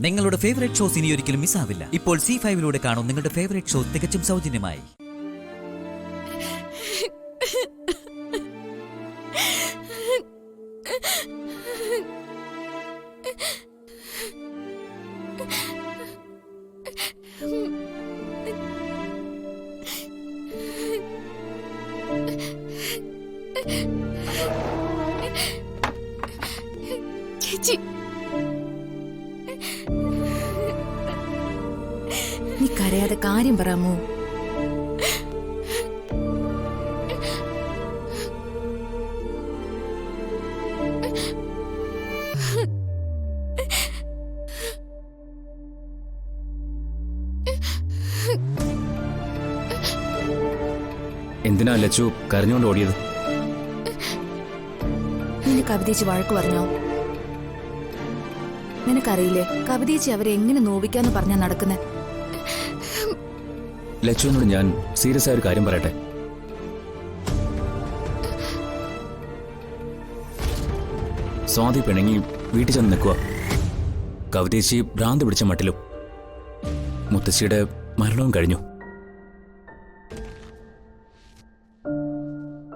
നിങ്ങളുടെ favourite shows ഇനി ഒരിക്കലും മിസ്സാവില്ല ഇപ്പോൾ സി ഫൈവിലൂടെ കാണും നിങ്ങളുടെ ഫേവറേറ്റ് ഷോ തികച്ചും സൗജന്യമായി. നീ കരയാതെ കാര്യം പറയാമോ എന്തിനാ ലച്ചു കരഞ്ഞുകൊണ്ട് ഓടിയത്? നിന്നെ കവിതേച്ചി വഴക്ക് പറഞ്ഞോ? നിനക്കറിയില്ലേ കവിതേച്ചി അവരെ എങ്ങനെ നോവിക്കാന്ന് പറഞ്ഞാ നടക്കുന്നെ? ലച്ചുവിനോട് ഞാൻ സീരിയസ് ആയ ഒരു കാര്യം പറയട്ടെ? സ്വാതി പിണങ്ങി വീട്ടിൽ ചെന്ന് നിൽക്കുക കവിതേശി ഭ്രാന്ത് പിടിച്ച മട്ടിലും. മുത്തശ്ശിയുടെ മരണവും കഴിഞ്ഞു.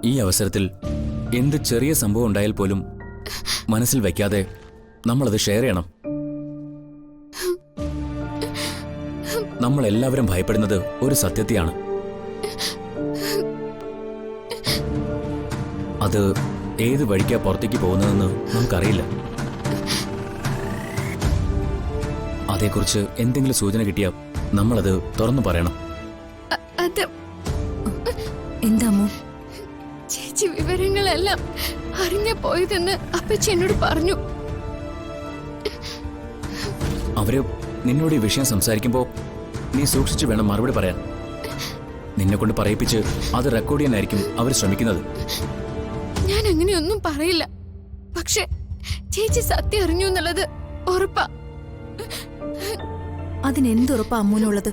ഈ അവസരത്തിൽ എന്ത് ചെറിയ സംഭവം ഉണ്ടായാൽ പോലും മനസ്സിൽ വയ്ക്കാതെ നമ്മളത് ഷെയർ ചെയ്യണം. നമ്മൾ എല്ലാവരും ഭയപ്പെടുന്നത് ഒരു സത്യത്തെയാണ്. അത് ഏത് വഴിക്കാ പുറത്തേക്ക് പോകുന്നതെന്ന് നമുക്കറിയില്ല. അതേക്കുറിച്ച് എന്തെങ്കിലും സൂചന കിട്ടിയാൽ നമ്മളത് തുറന്നു പറയണം. എന്താമോ? ചേച്ചി വിവരങ്ങളെല്ലാം അറിഞ്ഞ പോയതെന്ന് അപ്പച്ചി എന്നോട് പറഞ്ഞു. അവർ നിന്നോട് ഈ വിഷയം സംസാരിക്കുമ്പോൾ നീ സൂക്ഷിച്ചു വേണം മറുപടി പറയാൻ. നിന്നെ കൊണ്ട് പറയിപ്പിച്ച് അത് റെക്കോർഡ് ചെയ്യാനായിരിക്കും അവർ ശ്രമിക്കുന്നത്. ഞാൻ അങ്ങനെയൊന്നും പറയില്ല. പക്ഷെ ചേച്ചി സത്യം അറിഞ്ഞു എന്നുള്ളത് ഉറപ്പാ. അതിനെന്തുറപ്പാ അമ്മൂനുള്ളത്?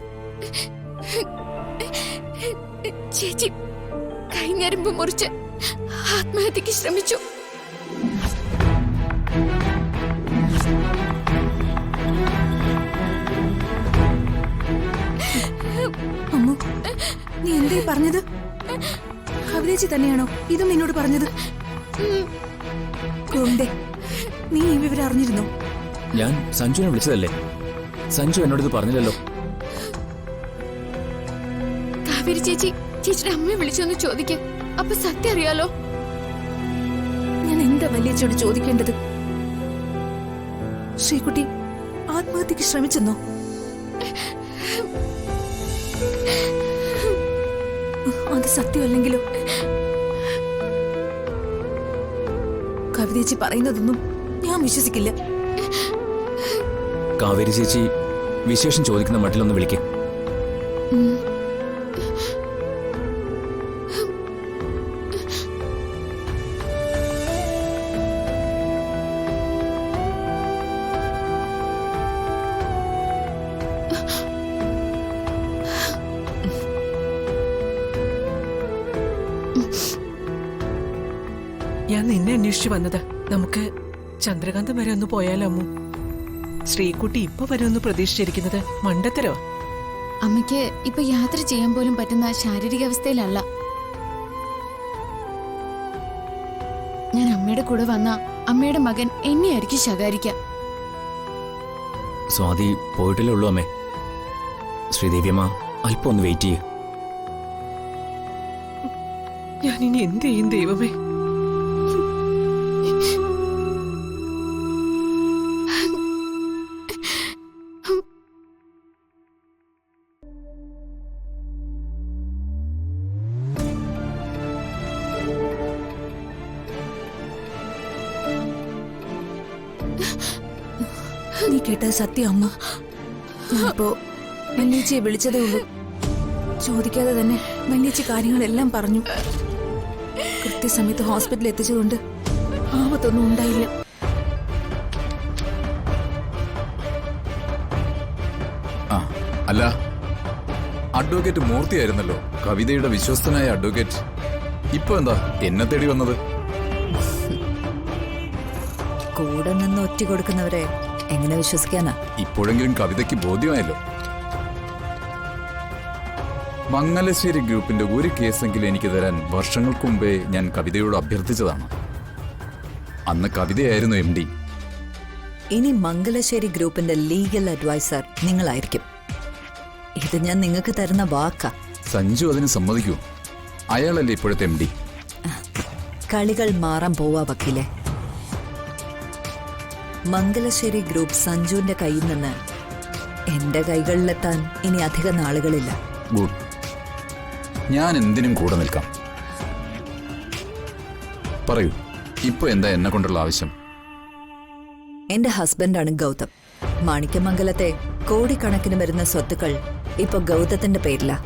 ചേച്ചി കൈഞ്ഞരമ്പ് മുറിച്ച് ആത്മഹത്യക്ക് ശ്രമിച്ചു. നീ എന്തേ പറഞ്ഞത്? കവിതേച്ചി തന്നെയാണോ ഇതും നിന്നോട് പറഞ്ഞത്? ഗോവിന്ദേ നീ ഈ വിവരം അറിഞ്ഞിരുന്നു? ഞാൻ സഞ്ജുവിനെ വിളിച്ചതല്ലേ? സഞ്ജു എന്നോട് ഇത് പറഞ്ഞില്ലല്ലോ. കാവേരി ചേച്ചി ചേച്ചിയുടെ അമ്മയെ വിളിച്ചൊന്ന് ചോദിക്ക. അപ്പൊ സത്യം അറിയാലോ? ഞാൻ എന്താ വല്യച്ചോട് ചോദിക്കേണ്ടത്? ശ്രീകുട്ടി ആത്മഹത്യക്ക് ശ്രമിച്ചെന്നോ? അത് സത്യമല്ലെങ്കിലും? കവിതേച്ചി പറയുന്നതൊന്നും ഞാൻ വിശ്വസിക്കില്ല. കാവേരി ചേച്ചി വിശേഷം ചോദിക്കുന്ന മട്ടിലൊന്ന് വിളിക്കേ. അന്വേഷിച്ചു വന്നത്? നമുക്ക് ചന്ദ്രകാന്തം വരെ ഒന്ന് പോയാലോ അമ്മു? ശ്രീകുട്ടി ഇപ്പൊ വരെ ഒന്ന് പ്രതീക്ഷിച്ചിരിക്കുന്നത് മണ്ടത്തരോ? അമ്മയ്ക്ക് ഇപ്പൊ യാത്ര ചെയ്യാൻ പോലും പറ്റുന്ന ശാരീരികാവസ്ഥയിലല്ല ഞാൻ അമ്മയുടെ കൂടെ വന്ന അമ്മയുടെ മകൻ എന്നെയായിരിക്കും ശകാരിക്ക. സ്വാതി പോയിട്ടില്ലേ ഉള്ളൂ അമ്മേ. ശ്രീദേവിയമ്മ അല്പം ഒന്ന് വെയിറ്റ് ചെയ്യൂ. ഞാൻ ഇനി എന്ത് ചെയ്യും ദൈവമേ? കേട്ടത് സത്യം അമ്മ. ഞാനിപ്പോ വല്യച്ചിയെ വിളിച്ചതേ ഉള്ളൂ. ചോദിക്കാതെ തന്നെ വല്യച്ചി കാര്യങ്ങളെല്ലാം പറഞ്ഞു. കൃത്യസമയത്ത് ഹോസ്പിറ്റലിൽ എത്തിച്ചതുകൊണ്ട് ആപത്തൊന്നും ഉണ്ടായില്ല. ആ അല്ല അഡ്വക്കേറ്റ് മൂർത്തിയായിരുന്നല്ലോ. കവിതയുടെ വിശ്വസ്തനായ അഡ്വക്കേറ്റ്. ഇപ്പൊ എന്താ എന്നെ തേടി വന്നത്? കൂടെ നിന്ന് ഒറ്റ കൊടുക്കുന്നവരെ എങ്ങനെ വിശ്വസിക്കാനാ? ഇപ്പോഴെങ്കിലും കവിതയ്ക്ക് ബോധ്യമായല്ലോ. മംഗലശ്ശേരി ഗ്രൂപ്പിന്റെ ഒരു കേസെങ്കിലും എനിക്ക് തരാൻ വർഷങ്ങൾക്ക് മുമ്പേ ഞാൻ കവിതയോട് അഭ്യർത്ഥിച്ചതാണ്. അന്ന് കവിതയായിരുന്നു എം ഡി. ഇനി മംഗലശ്ശേരി ഗ്രൂപ്പിന്റെ ലീഗൽ അഡ്വൈസർ നിങ്ങളായിരിക്കും. ഇത് ഞാൻ നിങ്ങൾക്ക് തരുന്ന വാക്ക. സഞ്ജു അതിന് സമ്മതിക്കൂ. അയാളല്ലേ ഇപ്പോഴത്തെ എം ഡി? കളികൾ മാറാൻ പോവാ വക്കീലെ. മംഗലശ്ശേരി ഗ്രൂപ്പ് സഞ്ജുവിന്റെ കയ്യിൽ നിന്ന് എന്റെ കൈകളിലെത്താൻ ഇനി അധിക നാളുകളില്ല. ഗുഡ്. ഞാൻ എന്തിനും കൂടെ നിൽക്കാം. പറയൂ ഇപ്പൊ എന്താ എന്നെ കൊണ്ടുള്ള ആവശ്യം? എന്റെ ഹസ്ബൻഡാണ് ഗൗതം. മാണിക്യമംഗലത്തെ കോടിക്കണക്കിന് വരുന്ന സ്വത്തുക്കൾ ഇപ്പൊ ഗൗതത്തിന്റെ പേരില.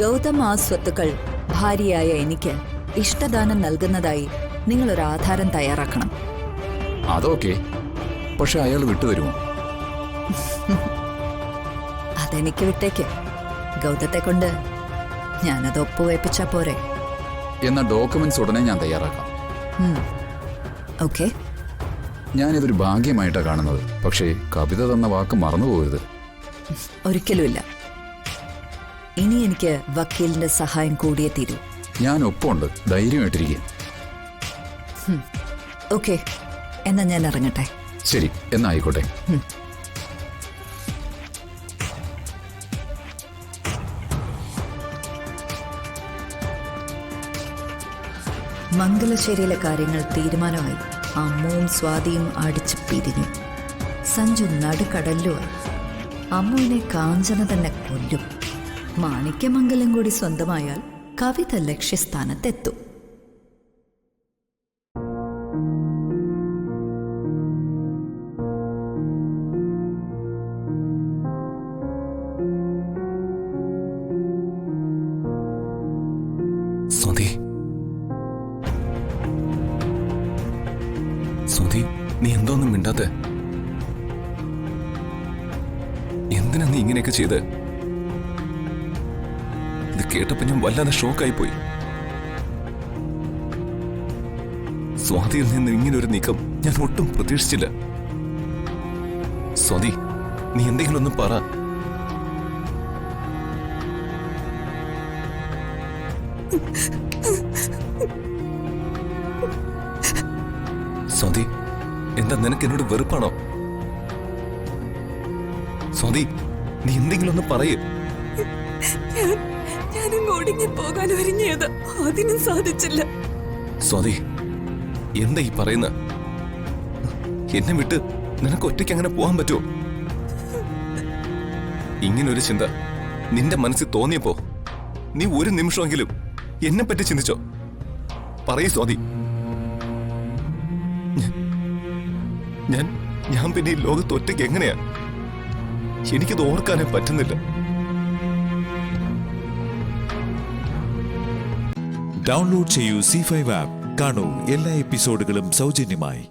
ഗൗതം ആ സ്വത്തുക്കൾ ഭാര്യയായ എനിക്ക് ഇഷ്ടദാനം നൽകുന്നതായി നിങ്ങളൊരു ആധാരം തയ്യാറാക്കണം. അതൊക്കെ. പക്ഷെ അയാൾ വിട്ടുതരുമോ അതെനിക്ക് വിട്ടേക്ക്. ഗൗതത്തെ കൊണ്ട് ഞാനത് ഒപ്പുവയ്പ്പിച്ചാ പോരെ. എന്ന ഡോക്യുമെന്റ്സ് ഉടനെ ഞാൻ തയ്യാറാക്കാം. ഓക്കെ. ഞാനിതൊരു ഭാഗ്യമായിട്ടാണ് കാണുന്നത്. പക്ഷേ കവിത തന്ന വാക്ക് മറന്നുപോകരുത്. ഒരിക്കലുമില്ല. ഇനി എനിക്ക് വക്കീലിന്റെ സഹായം കൂടിയേ തീരൂ. ഞാൻ ഒപ്പമുണ്ട്. ധൈര്യമായിട്ടിരിക്കുക ഓക്കെ. എന്നാ ഞാൻ ഇറങ്ങട്ടെ. ശരി എന്നാ ആയിക്കോട്ടെ. മംഗലശ്ശേരിയിലെ കാര്യങ്ങൾ തീരുമാനമായി. അമ്മുവും സ്വാതിയും അടിച്ചു പിരിഞ്ഞു. സഞ്ജു നടുക്കടലുമായി അമ്മുവിനെ കാഞ്ചന തന്നെ കൊല്ലും. മാണിക്യമംഗലം കൂടി സ്വന്തമായാൽ കവിത ലക്ഷ്യസ്ഥാനത്തെത്തും. സ്വതി നീ എന്തോന്നും മിണ്ടാത്ത എന്തിനാ നീ ഇങ്ങനെയൊക്കെ ചെയ്ത്? ഇത് കേട്ടപ്പോ ഞാൻ വല്ലാതെ ഷോക്കായി പോയി സ്വാതിയിൽ നിന്ന് ഇങ്ങനെ ഒരു നീക്കം ഞാൻ ഒട്ടും പ്രതീക്ഷിച്ചില്ല. സ്വാതി നീ എന്തെങ്കിലും ഒന്ന് പറ. സ്വതി എന്താ നിനക്ക് എന്നോട് വെറുപ്പാണോ? സ്വാതി നീ എന്തെങ്കിലും ഒന്ന് പറയേ. ഞാനും ഒടുങ്ങി പോകാൻ ഒരുങ്ങിയത് അതിനും സാധിച്ചില്ല. സ്വാതി എന്താ ഈ പറയുന്ന? എന്നെ വിട്ട് നിനക്ക് ഒറ്റയ്ക്ക് അങ്ങനെ പോകാൻ പറ്റുമോ? ഇങ്ങനൊരു ചിന്ത നിന്റെ മനസ്സിൽ തോന്നിയപ്പോ നീ ഒരു നിമിഷമെങ്കിലും എന്നെ പറ്റി ചിന്തിച്ചോ? പറയൂ സ്വാതി ഞാൻ ഞാൻ പിന്നെ ഈ ലോകത്ത് ഒറ്റയ്ക്ക് എങ്ങനെയാ? എനിക്കത് ഓർക്കാനേ പറ്റുന്നില്ല. ഡൗൺലോഡ് ചെയ്യൂ സി ഫൈവ് ആപ്പ് കാണൂ എല്ലാ എപ്പിസോഡുകളും സൗജന്യമായി.